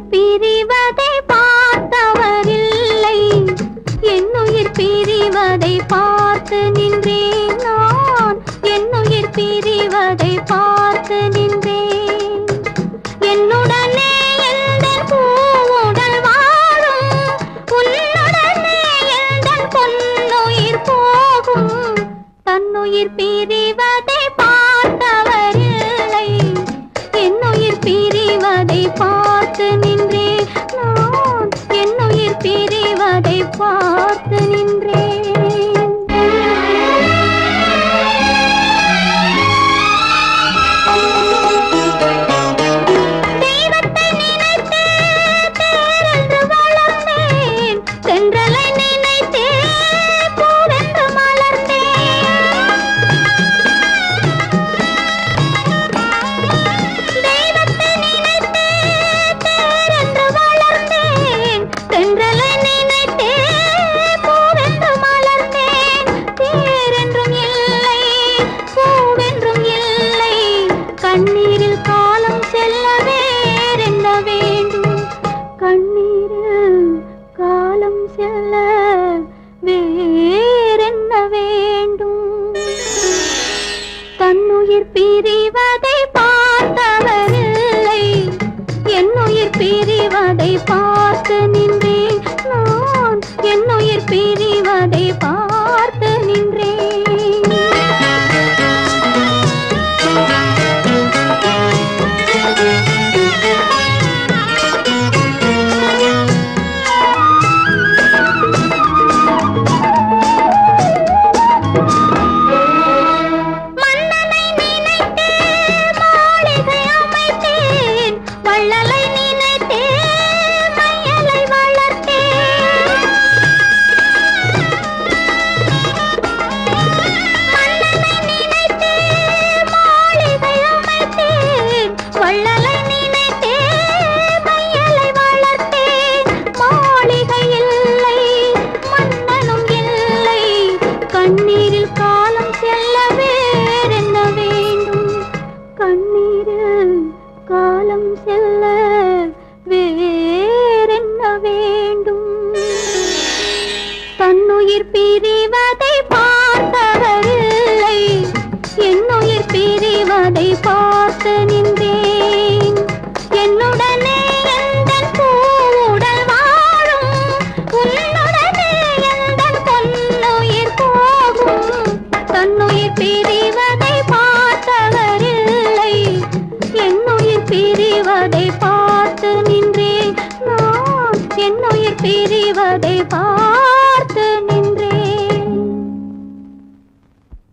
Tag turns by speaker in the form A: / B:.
A: என்னுயிர் பிரிவதை பார்த்தவரில்லை. என்னுயிர் பிரிவதை பார்த்து நின்றேன் நான். என்னுயிர் பிரிவதை பார்த்து நின்றேன். என்னுடனே எந்த பூவுடல் வாழும்? உன்னுடனே எந்த பொன்னுயிர் போகும்? தன்னுயிர் பிரி உயிர் பிரிவதை பார்த்தவரில்லை. என் உயிர் பிரிவதை பார்த்த செல்ல வேறென்ன வேண்டும்? தன்னுயிர் பிரிவதை என்னுயிர் பிரிவதை பா